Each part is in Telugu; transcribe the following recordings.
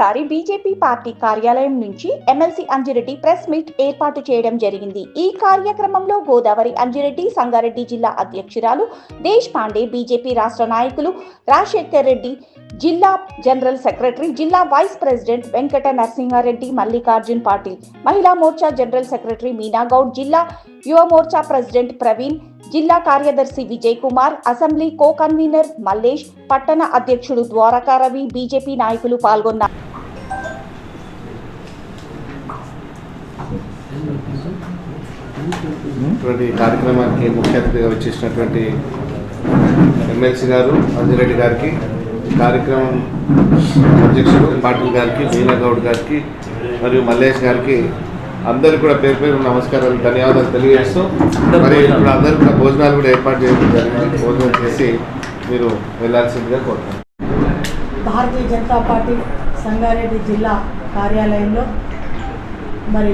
ఈసారి బీజేపీ పార్టీ కార్యాలయం నుంచి ఎమ్మెల్సీ అంజిరెడ్డి ప్రెస్ మీట్ ఏర్పాటు చేయడం జరిగింది. ఈ కార్యక్రమంలో గోదావరి అంజిరెడ్డి సంగారెడ్డి జిల్లా అధ్యక్షురాలు దేశ్ పాండే బీజేపీ రాష్ట్ర నాయకులు రాజశేఖర్ రెడ్డి జిల్లా జనరల్ సెక్రటరీ జిల్లా vice president Venkata Narasimha Reddy Mallikarjun Patil Mahila Morcha general secretary Meena Goud జిల్లా యువ మోర్చా ప్రెసిడెంట్ ప్రవీణ్ జిల్లా కార్యదర్శి Vijay Kumar assembly co convener Mallesh పట్టణ అధ్యక్షుడు ద్వారకా రవి బీజేపీ నాయకులు పాల్గొన్నారు. కార్యక్రమానికి ముఖ్య అతిథిగా వచ్చేసినటువంటి ఎమ్మెల్సీ గారు అంజిరెడ్డి గారికి కార్యక్రమం అధ్యక్షుడు పాటిల్ గారికి మీనా గౌడ్ గారికి మరియు మల్లేష్ గారికి అందరికీ కూడా పేరు పేరు నమస్కారాలు ధన్యవాదాలు తెలియజేస్తూ మరి ఇప్పుడు అందరూ కూడా భోజనాలు కూడా ఏర్పాటు చేయడం జరిగింది. భోజనం చేసి మీరు వెళ్ళాల్సిందిగా కోరుతున్నాను భారతీయ జనతా పార్టీ సంగారెడ్డి జిల్లా కార్యాలయంలో మరి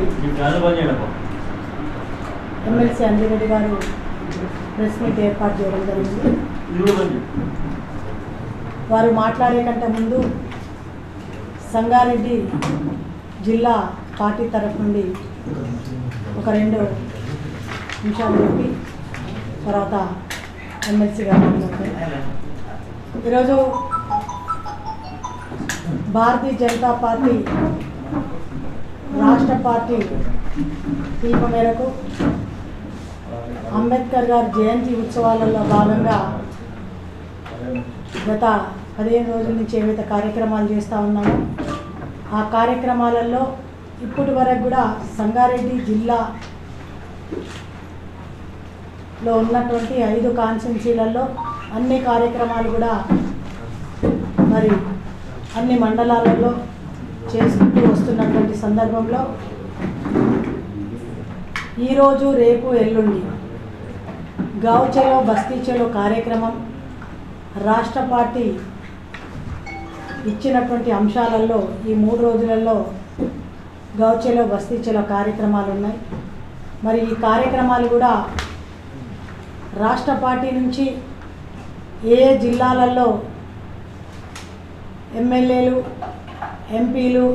ఎమ్మెల్సీ అంజిరెడ్డి గారు ప్రెస్ మీట్ ఏర్పాటు చేయడం జరిగింది. వారు మాట్లాడే కంటే ముందు సంగారెడ్డి జిల్లా పార్టీ తరఫు నుండి ఒక రెండు నిమిషాలు చెప్పి తర్వాత ఎమ్మెల్సీ గారు ఈరోజు భారతీయ జనతా పార్టీ రాష్ట్ర పార్టీ పిలుపు మేరకు అంబేద్కర్ గారి జయంతి ఉత్సవాలలో భాగంగా గత పదిహేను రోజుల నుంచి ఏవైతే కార్యక్రమాలు చేస్తూ ఉన్నామో ఆ కార్యక్రమాలలో ఇప్పటి వరకు కూడా సంగారెడ్డి జిల్లాలో ఉన్నటువంటి ఐదు కాన్స్టిట్యున్సీలలో అన్ని కార్యక్రమాలు కూడా మరి అన్ని మండలాలలో చేసుకుంటూ వస్తున్నటువంటి సందర్భంలో ఈరోజు రేపు ఎల్లుండి గావచలో బస్తీ చలో కార్యక్రమం రాష్ట్ర పార్టీ ఇచ్చినటువంటి అంశాలలో ఈ మూడు రోజులలో గౌచెలో బస్తీచెలో కార్యక్రమాలు ఉన్నాయి. మరి ఈ కార్యక్రమాలు కూడా రాష్ట్ర పార్టీ నుంచి ఏ ఏ జిల్లాలలో ఎమ్మెల్యేలు ఎంపీలు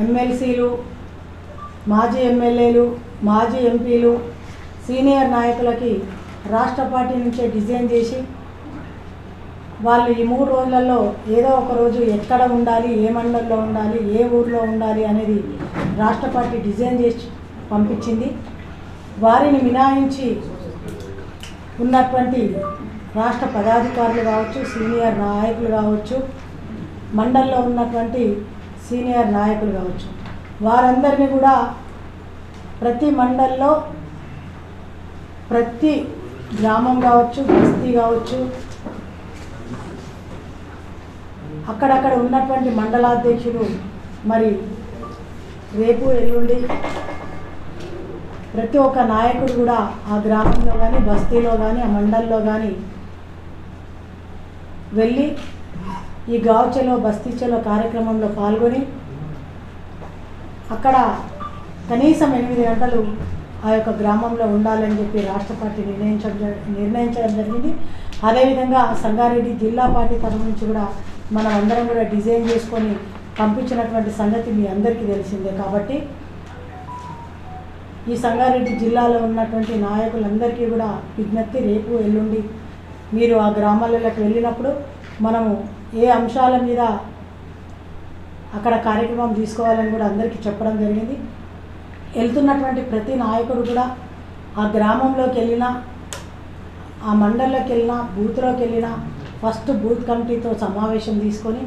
ఎమ్మెల్సీలు మాజీ ఎమ్మెల్యేలు మాజీ ఎంపీలు సీనియర్ నాయకులకి రాష్ట్ర పార్టీ నుంచే డిజైన్ చేసి వాళ్ళు ఈ మూడు రోజులలో ఏదో ఒక రోజు ఎక్కడ ఉండాలి ఏ మండలంలో ఉండాలి ఏ ఊర్లో ఉండాలి అనేది రాష్ట్ర పార్టీ డిజైన్ చేసి పంపించింది. వారిని మినాయించి ఉన్నటువంటి రాష్ట్ర పదాధికారులు కావచ్చు సీనియర్ నాయకులు కావచ్చు మండల్లో ఉన్నటువంటి సీనియర్ నాయకులు కావచ్చు వారందరినీ కూడా ప్రతి మండల్లో ప్రతి గ్రామం కావచ్చు బస్తీ కావచ్చు. అక్కడక్కడ ఉన్నటువంటి మండలాధ్యక్షులు మరి రేపు ఎల్లుండి ప్రతి ఒక్క నాయకుడు కూడా ఆ గ్రామంలో కానీ బస్తీలో కానీ ఆ మండల్లో కానీ వెళ్ళి ఈ గావచెలో బస్తీచెలో కార్యక్రమంలో పాల్గొని అక్కడ కనీసం ఎనిమిది గంటలు ఆ యొక్క గ్రామంలో ఉండాలని చెప్పి రాష్ట్ర పార్టీ నిర్ణయించడం నిర్ణయించడం జరిగింది. అదేవిధంగా సంగారెడ్డి జిల్లా పార్టీ తరఫు నుంచి కూడా మనం అందరం కూడా డిజైన్ చేసుకొని పంపించినటువంటి సంగతి మీ అందరికీ తెలిసిందే కాబట్టి ఈ సంగారెడ్డి జిల్లాలో ఉన్నటువంటి నాయకులందరికీ కూడా విజ్ఞప్తి రేపు ఎల్లుండి మీరు ఆ గ్రామాలలోకి వెళ్ళినప్పుడు మనము ఏ అంశాల మీద అక్కడ కార్యక్రమం తీసుకోవాలని కూడా అందరికీ చెప్పడం జరిగింది. వెళ్తున్నటువంటి ప్రతి నాయకుడు కూడా ఆ గ్రామంలోకి వెళ్ళినా ఆ మండలంలోకి వెళ్ళినా బూత్లోకి వెళ్ళినా ఫస్ట్ బూత్ కమిటీతో సమావేశం తీసుకొని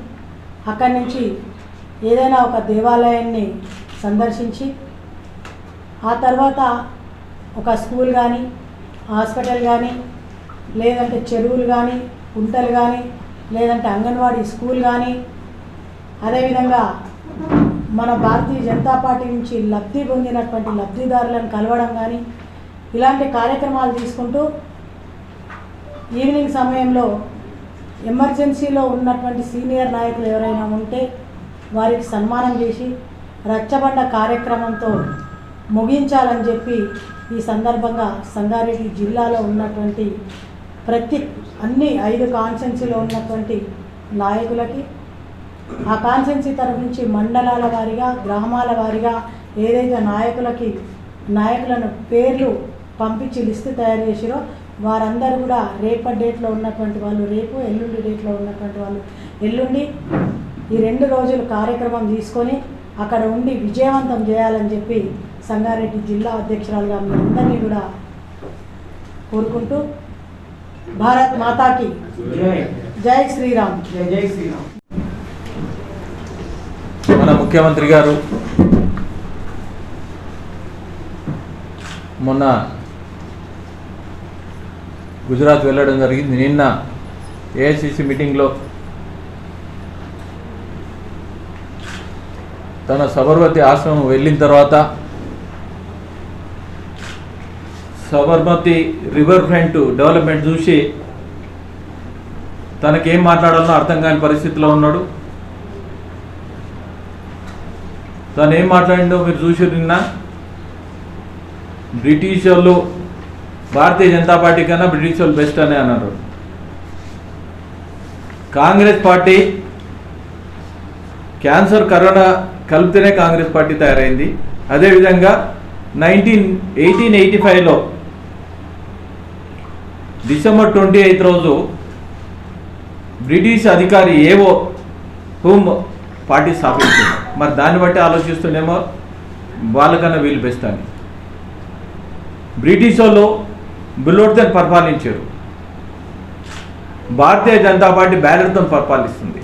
అక్కడి నుంచి ఏదైనా ఒక దేవాలయాన్ని సందర్శించి ఆ తర్వాత ఒక స్కూల్ కానీ హాస్పిటల్ కానీ లేదంటే చెరువులు కానీ కుంటలు కానీ లేదంటే అంగన్వాడీ స్కూల్ కానీ అదేవిధంగా మన భారతీయ జనతా పార్టీ నుంచి లబ్ధి పొందినటువంటి లబ్ధిదారులను కలవడం కానీ ఇలాంటి కార్యక్రమాలు తీసుకుంటూ ఈవినింగ్ సమయంలో ఎమర్జెన్సీలో ఉన్నటువంటి సీనియర్ నాయకులు ఎవరైనా ఉంటే వారికి సన్మానం చేసి రచ్చబండ కార్యక్రమంతో ముగించాలని చెప్పి ఈ సందర్భంగా సంగారెడ్డి జిల్లాలో ఉన్నటువంటి ప్రతి అన్ని ఐదు కాన్స్టెన్సీలో ఉన్నటువంటి నాయకులకి ఆ కాన్సెన్సీ తరఫు నుంచి మండలాల వారీగా గ్రామాల వారీగా ఏదైతే నాయకులకి నాయకులను పేర్లు పంపించి లిస్టు తయారు చేసిరో వారందరూ కూడా రేపటి డేట్లో ఉన్నటువంటి వాళ్ళు రేపు ఎల్లుండి డేట్లో ఉన్నటువంటి వాళ్ళు ఎల్లుండి ఈ రెండు రోజులు కార్యక్రమం తీసుకొని అక్కడ ఉండి విజయవంతం చేయాలని చెప్పి సంగారెడ్డి జిల్లా అధ్యక్షురాలుగా మీ అందరినీ కూడా కోరుకుంటూ భారత్ మాతాకి జై. శ్రీరామ్. జై శ్రీరామ్. ముఖ్యమంత్రి గారు మొన్న గుజరాత్ వెళ్ళడం జరిగింది. నిన్న ఏఐసిసి మీటింగ్లో తన సబర్మతి ఆశ్రమం వెళ్ళిన తర్వాత సబర్మతి రివర్ ఫ్రంట్ డెవలప్మెంట్ చూసి తనకేం మాట్లాడాలో అర్థం కాని పరిస్థితిలో ఉన్నాడు. తను ఏం మాట్లాడిందో మీరు చూసి నిన్న బ్రిటిష్ వాళ్ళు భారతీయ జనతా పార్టీ కన్నా బ్రిటిష్ వాళ్ళు బెస్ట్ అని అన్నారు. కాంగ్రెస్ పార్టీ క్యాన్సర్ కరోనా కలిపితేనే కాంగ్రెస్ పార్టీ తయారైంది. అదేవిధంగా నైన్టీన్ ఎయిటీన్ ఎయిటీ ఫైవ్లో డిసెంబర్ ట్వంటీ ఎయిత్ రోజు బ్రిటిష్ అధికారి ఏవో హోమ్ పార్టీ స్థాపించింది. మరి దాన్ని బట్టి ఆలోచిస్తుండేమో వాళ్ళకన్నా వీళ్ళు బెస్ట్ అని. బ్రిటిష్ వాళ్ళు బుల్లోడ్తో పరిపాలించారు. భారతీయ జనతా పార్టీ బ్యాలెట్తో పరిపాలిస్తుంది.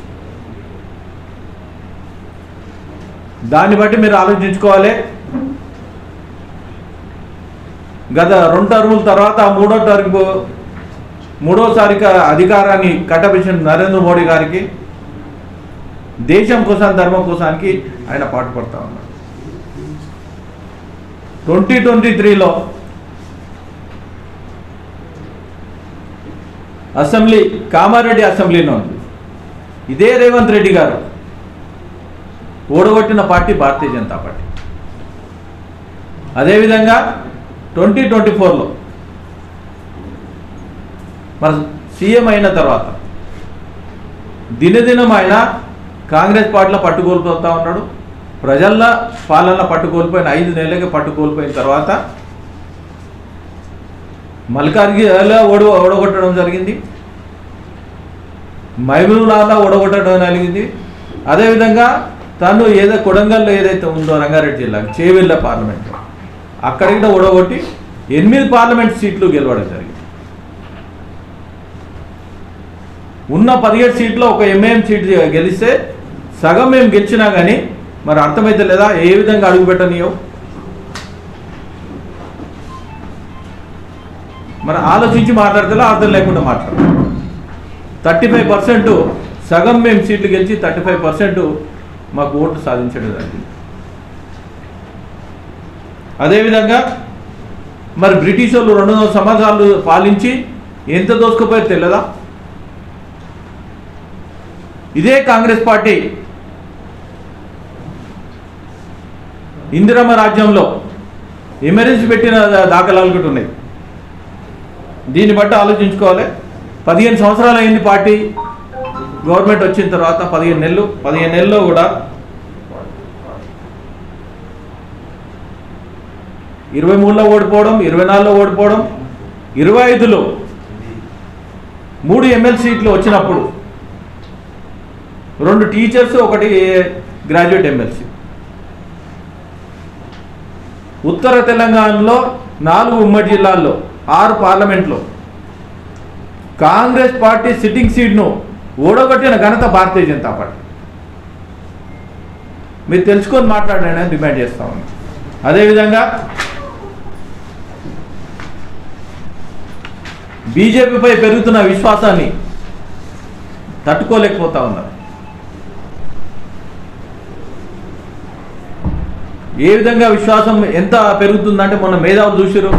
దాన్ని బట్టి మీరు ఆలోచించుకోవాలి. గత రెండు టర్ముల తర్వాత మూడో టర్మ్ మూడోసారి అధికారాన్ని కట్టబెట్టిన నరేంద్ర మోడీ గారికి దేశం కోసం ధర్మం కోసానికి ఆయన పాటుపడతా ఉన్నారు. ట్వంటీ ట్వంటీ త్రీలో అసెంబ్లీ కామారెడ్డి అసెంబ్లీలో ఉంది. ఇదే రేవంత్ రెడ్డి గారు ఓడగొట్టిన పార్టీ భారతీయ జనతా పార్టీ. అదేవిధంగా ట్వంటీ ట్వంటీ ఫోర్లో మరి సీఎం అయిన తర్వాత దినదినం ఆయన కాంగ్రెస్ పార్టీలో పట్టుకోల్పోతా ఉన్నాడు. ప్రజల పాలనలో పట్టుకోల్పోయిన ఐదు నెలలకి పట్టుకోల్పోయిన తర్వాత మల్కార్గిలో ఓడ ఓడగొట్టడం జరిగింది. మహబూబ్నాథ్లో ఓడగొట్టడం జరిగింది. అదేవిధంగా తను ఏదో కొడంగల్లో ఏదైతే ఉందో రంగారెడ్డి జిల్లా చేవెళ్ళ పార్లమెంట్ అక్కడ కూడా ఓడగొట్టి ఎనిమిది పార్లమెంట్ సీట్లు గెలవడం జరిగింది. ఉన్న పదిహేడు సీట్లో ఒక ఎంఏఎం సీట్ గెలిస్తే సగం మేము గెలిచినా కానీ మరి అర్థమైతే లేదా? ఏ విధంగా అడుగు పెట్టనీయో? మరి ఆలోచించి మాట్లాడితే అర్థం లేకుండా మాట్లాడు. థర్టీ ఫైవ్ పర్సెంట్ సగం మేము సీట్లు గెలిచి థర్టీ ఫైవ్ పర్సెంట్ మాకు ఓట్లు సాధించడం జరిగింది. అదేవిధంగా మరి బ్రిటిష్ వాళ్ళు రెండు వందల సంవత్సరాలు పాలించి ఎంత దోసుకుపోయారు తెలియదా ఇదే కాంగ్రెస్ పార్టీ ఇందిరమ్మ రాజ్యంలో ఎమర్జెన్సీ పెట్టిన దాఖలాలు కూడా ఉన్నాయి. దీన్ని బట్టి ఆలోచించుకోవాలి. పదిహేను సంవత్సరాలు అయింది పార్టీ. గవర్నమెంట్ వచ్చిన తర్వాత పదిహేను నెలలు. పదిహేను నెలల్లో కూడా ఇరవై మూడులో ఓడిపోవడం ఇరవై నాలుగులో ఓడిపోవడం ఇరవై ఐదులో మూడు ఎమ్మెల్సీ సీట్లు వచ్చినప్పుడు రెండు టీచర్స్ ఒకటి గ్రాడ్యుయేట్ ఎమ్మెల్సీ. ఉత్తర తెలంగాణలో నాలుగు ఉమ్మడి జిల్లాల్లో ఆరు పార్లమెంట్లో. కాంగ్రెస్ పార్టీ సిట్టింగ్ సీట్ను ఓడగొట్టిన ఘనత భారతీయ జనతా పార్టీ. మీరు తెలుసుకొని మాట్లాడండి అని డిమాండ్ చేస్తా ఉన్నాం. అదేవిధంగా బీజేపీపై పెరుగుతున్న విశ్వాసాన్ని తట్టుకోలేకపోతా ఉన్నారు. ఏ విధంగా విశ్వాసం ఎంత పెరుగుతుందంటే మొన్న మేధావులు చూసారు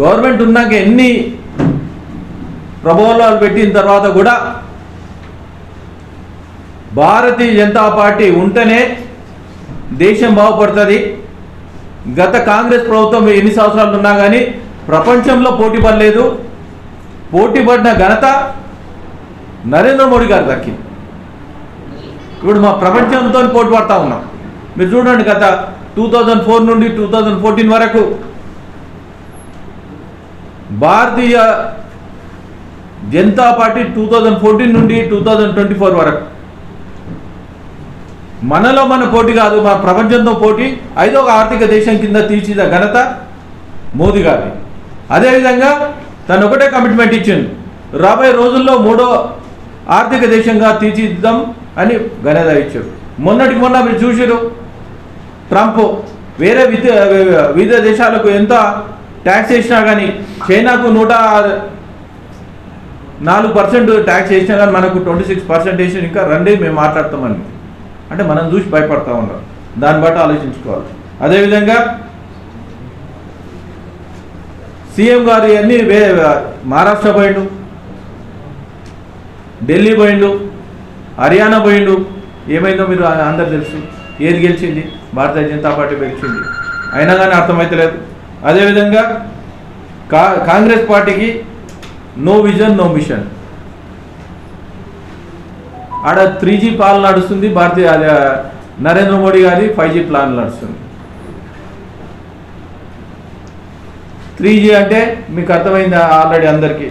గవర్నమెంట్ ఉన్నాక ఎన్ని ప్రభావాలు పెట్టిన తర్వాత కూడా భారతీయ జనతా పార్టీ ఉంటేనే దేశం బాగుపడుతుంది. గత కాంగ్రెస్ ప్రభుత్వం ఎన్ని సంవత్సరాలు ఉన్నా కానీ ప్రపంచంలో పోటీ పడలేదు. పోటీ పడిన ఘనత నరేంద్ర మోడీ గారు దక్కింది. ఇప్పుడు మా ప్రపంచంతో పోటీ పడతా ఉన్నాం. మీరు చూడండి గత టూ థౌజండ్ ఫోర్ నుండి టూ థౌజండ్ ఫోర్టీన్ వరకు Bharatiya Janata party two thousand fourteen నుండి టూ థౌజండ్ ట్వంటీ ఫోర్ వరకు. మనలో మన పోటీ కాదు మన ప్రపంచంతో పోటీ. ఐదో ఆర్థిక దేశం కింద తీర్చిన ఘనత మోదీ గారి అదేవిధంగా తను ఒకటే కమిట్మెంట్ ఇచ్చింది. రాబోయే రోజుల్లో మూడో ఆర్థిక దేశంగా తీర్చిదిద్దాం అని ఘనత ఇచ్చారు. మొన్నటికి మొన్న మీరు చూసారు ట్రంప్ వేరే విద్య వివిధ దేశాలకు ఎంత ట్యాక్స్ వేసినా కానీ చైనాకు నూట నాలుగు పర్సెంట్ ట్యాక్స్ వేసినా కానీ మనకు ట్వంటీ సిక్స్ పర్సెంట్ వేసిన ఇంకా రండి మేము మాట్లాడతామని అంటే మనం చూసి భయపడతా ఉన్నాం దాన్ని బట్టి ఆలోచించుకోవాలి. అదేవిధంగా సీఎం గారు అన్ని మహారాష్ట్ర పోయిండు ఢిల్లీ పోయిండు హర్యానా పోయిండు. ఏమైందో మీరు అందరు తెలుసు. ఏది గెలిచింది? భారతీయ జనతా పార్టీ గెలిచింది. అయినా కానీ అర్థమవుతలేదు అదేవిధంగా కా కాంగ్రెస్ పార్టీకి నో విజన్ నో మిషన్. ఆడ త్రీ జీ పాలన నడుస్తుంది. భారతీయ నరేంద్ర మోడీ గారి ఫైవ్ జీ ప్లాన్ నడుస్తుంది. త్రీ జీ అంటే మీకు అర్థమైంది ఆల్రెడీ అందరికీ?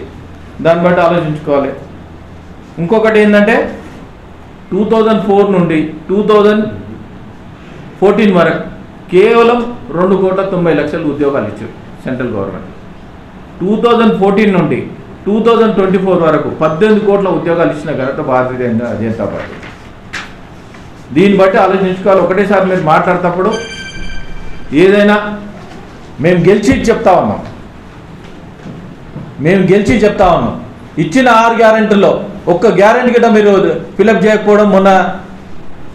దాన్ని బట్టి ఆలోచించుకోవాలి. ఇంకొకటి ఏంటంటే టూ థౌజండ్ ఫోర్ నుండి టూ థౌజండ్ ఫోర్టీన్ వరకు కేవలం రెండు కోట్ల తొంభై లక్షల ఉద్యోగాలు ఇచ్చారు central government. Two thousand fourteen నుండి టూ థౌజండ్ ట్వంటీ ఫోర్ వరకు పద్దెనిమిది కోట్ల ఉద్యోగాలు ఇచ్చిన ఘనత భారతీయ జనతా పార్టీ. దీన్ని బట్టి ఆలోచించుకోవాలి. ఒకటేసారి మీరు మాట్లాడేటప్పుడు ఏదైనా మేము గెలిచి చెప్తా ఉన్నాం. మేము గెలిచి చెప్తా ఉన్నాం. ఇచ్చిన ఆరు గ్యారెంటీలో ఒక్క గ్యారెంటీ గిట్ట మీరు ఫిలప్ చేయకపోవడం మొన్న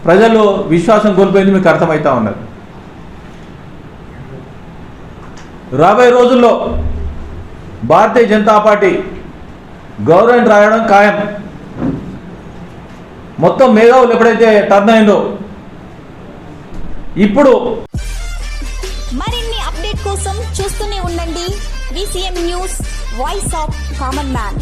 ప్రజలు విశ్వాసం కోల్పోయింది మీకు అర్థమవుతా ఉన్నది. రాబోయే రోజుల్లో భారతీయ జనతా పార్టీ గవర్నమెంట్ రాయడం ఖాయం. మొత్తం మేధావులు ఎప్పుడైతే టర్న్ అయిందో ఇప్పుడు మరిన్ని అప్డేట్ కోసం చూస్తూనే ఉండండి. VCM news voice of common man.